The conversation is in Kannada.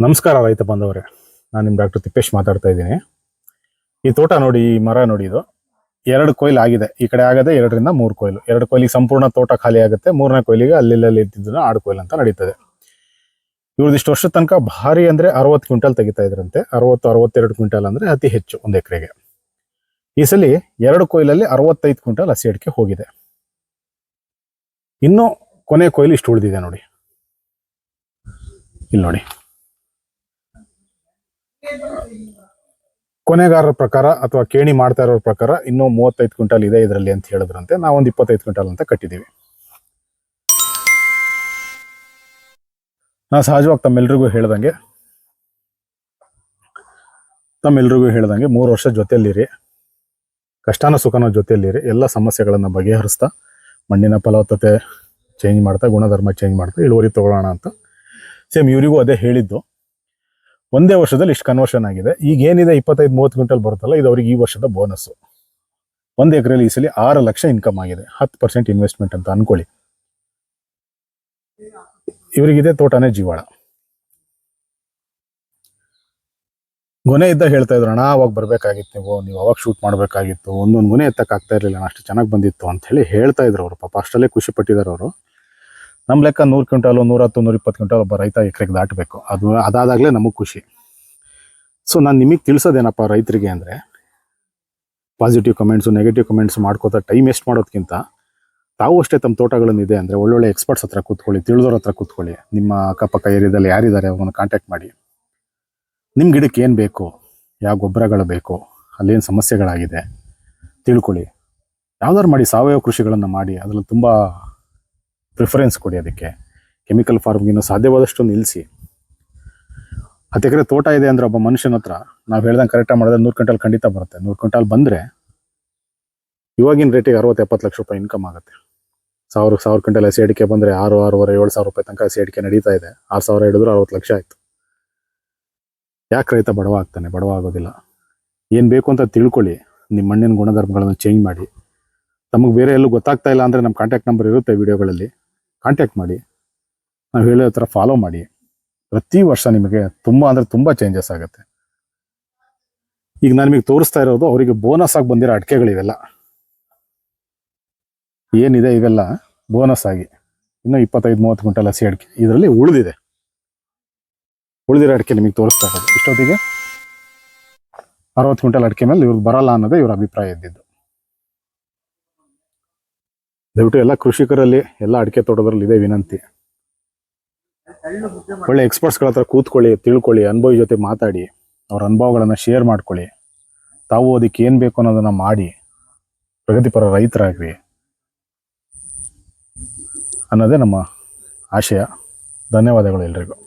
ನಮಸ್ಕಾರ ರೈತ ಬಂದವರೇ ನಾನು ನಿಮ್ಮ ಡಾಕ್ಟರ್ ತಿಪ್ಪೇಶ್ ಮಾತಾಡ್ತಾ ಇದ್ದೀನಿ. ಈ ತೋಟ ನೋಡಿ, ಈ ಮರ ನೋಡಿ ಇದು. ಎರಡು ಕೊಯ್ಲು ಆಗಿದೆ. ಈ ಕಡೆ ಆಗದೆ ಎರಡರಿಂದ ಮೂರು ಕೊಯ್ಲು. ಎರಡು ಕೊಯ್ಲಿಗೆ ಸಂಪೂರ್ಣ ತೋಟ ಖಾಲಿ ಆಗುತ್ತೆ. ಮೂರನೇ ಕೊಯ್ಲಿಗೆ ಅಲ್ಲಿಲ್ಲಿ ಇದ್ದಿದ್ದನ್ನ ಆಡು ಕೊಯ್ಲು ಅಂತ ನಡೀತದೆ. ಇವ್ರದ್ದು ಇಷ್ಟು ವರ್ಷದ ತನಕ ಭಾರಿ ಅಂದ್ರೆ ಅರವತ್ತು ಕ್ವಿಂಟಲ್ ತೆಗಿತಾ ಇದ್ರಂತೆ. ಅರವತ್ತು, ಅರವತ್ತೆರಡು ಕ್ವಿಂಟಲ್ ಅಂದ್ರೆ ಅತಿ ಹೆಚ್ಚು ಒಂದು ಎಕರೆಗೆ. ಈ ಸಲ ಎರಡು ಕೊಯ್ಲಲ್ಲಿ ಅರವತ್ತೈದು ಕ್ವಿಂಟಲ್ ಹಸಿ ಅಡಿಕೆ ಹೋಗಿದೆ. ಇನ್ನು ಕೊನೆ ಕೊಯ್ಲು ಇಷ್ಟು ಉಳಿದಿದೆ ನೋಡಿ. ಇಲ್ಲಿ ನೋಡಿ. ಕೊನೆಗಾರರ ಪ್ರಕಾರ ಅಥವಾ ಕೇಣಿ ಮಾಡ್ತಾ ಇರೋ ಪ್ರಕಾರ ಇನ್ನೂ ಮೂವತ್ತೈದು ಕ್ವಿಂಟಲ್ ಇದೆ ಇದರಲ್ಲಿ ಅಂತ ಹೇಳಿದ್ರಂತೆ. ನಾವೊಂದು ಇಪ್ಪತ್ತೈದು ಕ್ವಿಂಟಲ್ ಅಂತ ಕಟ್ಟಿದ್ದೀವಿ ನಾ ಸಹಜವಾಗಿ ತಮ್ಮೆಲ್ರಿಗೂ ಹೇಳ್ದಂಗೆ ತಮ್ಮೆಲ್ರಿಗೂ ಹೇಳ್ದಂಗೆ ಮೂರು ವರ್ಷ ಜೊತೆಯಲ್ಲಿರಿ, ಕಷ್ಟನ ಸುಖನ ಜೊತೆಯಲ್ಲಿರಿ, ಎಲ್ಲ ಸಮಸ್ಯೆಗಳನ್ನು ಬಗೆಹರಿಸ್ತಾ, ಮಣ್ಣಿನ ಫಲವತ್ತತೆ ಚೇಂಜ್ ಮಾಡ್ತಾ, ಗುಣಧರ್ಮ ಚೇಂಜ್ ಮಾಡ್ತಾ ಇಳುವರಿ ತಗೊಳ್ಳೋಣ ಅಂತ. ಸೇಮ್ ಇವರಿಗೂ ಅದೇ ಹೇಳಿದ್ದು. ಒಂದೇ ವರ್ಷದಲ್ಲಿ ಇಷ್ಟು ಕನ್ವರ್ಷನ್ ಆಗಿದೆ. ಈಗ ಏನಿದೆ ಇಪ್ಪತ್ತೈದು, ಮೂವತ್ತು ಕ್ವಿಂಟಲ್ ಬರುತ್ತಲ್ಲ, ಇದು ಅವ್ರಿಗೆ ಈ ವರ್ಷದ ಬೋನಸ್ಸು ಒಂದು ಎಕರೆಯಲ್ಲಿ ಈ ಸಲ ಆರು ಲಕ್ಷ ಇನ್ಕಮ್ ಆಗಿದೆ. ಹತ್ತು ಪರ್ಸೆಂಟ್ ಇನ್ವೆಸ್ಟ್ಮೆಂಟ್ ಅಂತ ಅನ್ಕೊಳ್ಳಿ. ಇವರಿಗಿದೆ ತೋಟನೇ ಜೀವಾಳ. ಗೊನೆ ಇದ್ದ ಹೇಳ್ತಾ ಇದ್ರು, ಅಣ್ಣ, ಅವಾಗ ಬರಬೇಕಾಗಿತ್ತು ನೀವು ನೀವು ಅವಾಗ ಶೂಟ್ ಮಾಡಬೇಕಾಗಿತ್ತು, ಒಂದೊಂದು ಗೊನೆ ಎತ್ತಕ್ಕೆ ಆಗ್ತಾ ಇರಲಿಲ್ಲ, ಅಷ್ಟು ಚೆನ್ನಾಗಿ ಬಂದಿತ್ತು ಅಂತ ಹೇಳಿ ಹೇಳ್ತಾ ಇದ್ರು ಅವರು. ಪಾಪ ಅಷ್ಟಲ್ಲೇ ಖುಷಿ ಪಟ್ಟಿದ್ದಾರೆ ಅವರು. ನಮ್ಮ ಲೆಕ್ಕ ನೂರು ಕ್ವಿಂಟಲ್, ನೂರತ್ತು ನೂರ ಇಪ್ಪತ್ತು ಕ್ವಿಂಟಲ್ ಒಬ್ಬ ರೈತ ಎಕರೆಗೆ ದಾಟಬೇಕು. ಅದು ಅದಾದಾಗಲೇ ನಮಗೆ ಖುಷಿ. ಸೊ ನಾನು ನಿಮಗೆ ತಿಳಿಸೋದೇನಪ್ಪ ರೈತರಿಗೆ ಅಂದರೆ ಪಾಸಿಟಿವ್ ಕಮೆಂಟ್ಸು ನೆಗೆಟಿವ್ ಕಮೆಂಟ್ಸ್ ಮಾಡ್ಕೋತಾ ಟೈಮ್ ವೇಸ್ಟ್ ಮಾಡೋದಕ್ಕಿಂತ ತಾವು ಅಷ್ಟೇ ತಮ್ಮ ತೋಟಗಳನ್ನಿದೆ ಅಂದರೆ ಒಳ್ಳೊಳ್ಳೆ ಎಕ್ಸ್ಪರ್ಟ್ಸ್ ಹತ್ರ ಕೂತ್ಕೊಳ್ಳಿ ತಿಳಿದೋರ ಹತ್ರ ಕೂತ್ಕೊಳ್ಳಿ. ನಿಮ್ಮ ಅಕ್ಕಪಕ್ಕ ಏರಿಯಾದಲ್ಲಿ ಯಾರಿದ್ದಾರೆ ಅವ್ರನ್ನ ಕಾಂಟ್ಯಾಕ್ಟ್ ಮಾಡಿ. ನಿಮ್ಮ ಗಿಡಕ್ಕೆ ಏನು ಬೇಕು? ಯಾವ ಗೊಬ್ಬರಗಳು ಬೇಕು? ಅಲ್ಲೇನು ಸಮಸ್ಯೆಗಳಾಗಿದೆ? ತಿಳ್ಕೊಳ್ಳಿ. ಯಾವ್ದಾದ್ರು ಮಾಡಿ ಸಾವಯವ ಕೃಷಿಗಳನ್ನು ಮಾಡಿ, ಅದ್ರಲ್ಲಿ ತುಂಬ ಪ್ರಿಫರೆನ್ಸ್ ಕೊಡಿ ಅದಕ್ಕೆ. ಕೆಮಿಕಲ್ ಫಾರ್ಮಿಂಗಿನ ಸಾಧ್ಯವಾದಷ್ಟು ನಿಲ್ಲಿಸಿ ಹತ್ತು ತೋಟ ಇದೆ ಅಂದರೆ ಒಬ್ಬ ಮನುಷ್ಯನ ಹತ್ರ ನಾವು ಹೇಳ್ದಂಗೆ ಕರೆಕ್ಟಾಗಿ ಮಾಡಿದ್ರೆ ನೂರು ಕ್ವಿಂಟಲ್ ಖಂಡಿತ ಬರುತ್ತೆ. ನೂರು ಕ್ವಿಂಟಲ್ ಬಂದರೆ ಇವಾಗಿನ ರೇಟಿಗೆ ಅರವತ್ತು, ಎಪ್ಪತ್ತು ಲಕ್ಷ ರೂಪಾಯಿ ಇನ್ಕಮ್ ಆಗುತ್ತೆ. ಸಾವಿರ ಸಾವಿರ ಕ್ವಿಂಟಲ್ ಹಸಿ ಅಡಿಕೆ ಬಂದರೆ ಆರು, ಆರೂವರೆ, ಏಳು ಸಾವಿರ ರೂಪಾಯಿ ತನಕ ಹಸಿ ಅಡಿಕೆ ನಡೀತಾ ಇದೆ. ಆರು ಸಾವಿರ ಹಿಡಿದ್ರೆ ಅರವತ್ತು ಲಕ್ಷ ಆಯಿತು. ಯಾಕೆ ರೈತ ಬಡವ ಆಗ್ತಾನೆ? ಬಡವ ಆಗೋದಿಲ್ಲ. ಏನು ಬೇಕು ಅಂತ ತಿಳ್ಕೊಳ್ಳಿ. ನಿಮ್ಮ ಮಣ್ಣಿನ ಗುಣಧರ್ಮಗಳನ್ನು ಚೇಂಜ್ ಮಾಡಿ. ತಮಗೆ ಬೇರೆ ಎಲ್ಲೂ ಗೊತ್ತಾಗ್ತಾ ಇಲ್ಲ ಅಂದರೆ ನಮ್ಮ ಕಾಂಟ್ಯಾಕ್ಟ್ ನಂಬರ್ ಇರುತ್ತೆ ವಿಡಿಯೋಗಳಲ್ಲಿ ಕಾಂಟ್ಯಾಕ್ಟ್ ಮಾಡಿ, ನಾವು ಹೇಳೋ ಥರ ಫಾಲೋ ಮಾಡಿ. ಪ್ರತಿ ವರ್ಷ ನಿಮಗೆ ತುಂಬ ಅಂದರೆ ತುಂಬ ಚೇಂಜಸ್ ಆಗುತ್ತೆ. ಈಗ ನಾನು ನಿಮಗೆ ತೋರಿಸ್ತಾ ಇರೋದು ಅವರಿಗೆ ಬೋನಸ್ ಆಗಿ ಬಂದಿರೋ ಅಡಿಕೆಗಳಿವೆಲ್ಲ. ಏನಿದೆ ಇವೆಲ್ಲ? ಬೋನಸ್ ಆಗಿ ಇನ್ನೂ ಇಪ್ಪತ್ತೈದು, ಮೂವತ್ತು ಕ್ವಿಂಟಲ್ ಹಸಿ ಅಡಿಕೆ. ಇದರಲ್ಲಿ ಉಳಿದಿದೆ. ಉಳಿದಿರೋ ಅಡಿಕೆ ನಿಮಗೆ ತೋರಿಸ್ತಾ ಇರೋದು. ಇಷ್ಟೊತ್ತಿಗೆ ಅರವತ್ತು ಕ್ವಿಂಟಲ್ ಅಡಿಕೆ ಮೇಲೆ ಇವ್ರಿಗೆ ಬರಲ್ಲ ಅನ್ನೋದೇ ಇವ್ರ ಅಭಿಪ್ರಾಯ ಇದ್ದಿದ್ದು. ದಯವಿಟ್ಟು ಎಲ್ಲ ಕೃಷಿಕರಲ್ಲಿ ಎಲ್ಲ ಅಡಿಕೆ ತೋಟದಲ್ಲಿ ಇದೆ ವಿನಂತಿ. ಒಳ್ಳೆ ಎಕ್ಸ್ಪರ್ಟ್ಸ್ಗಳ ಹತ್ರ ಕೂತ್ಕೊಳ್ಳಿ, ತಿಳ್ಕೊಳ್ಳಿ, ಅನುಭವಿ ಜೊತೆ ಮಾತಾಡಿ, ಅವ್ರ ಅನುಭವಗಳನ್ನು ಶೇರ್ ಮಾಡ್ಕೊಳ್ಳಿ. ತಾವು ಅದಕ್ಕೆ ಏನು ಬೇಕು ಅನ್ನೋದನ್ನ ಮಾಡಿ, ಪ್ರಗತಿಪರ ರೈತರಾಗ್ರಿ ಅನ್ನೋದೇ ನಮ್ಮ ಆಶಯ. ಧನ್ಯವಾದಗಳು ಎಲ್ರಿಗೂ.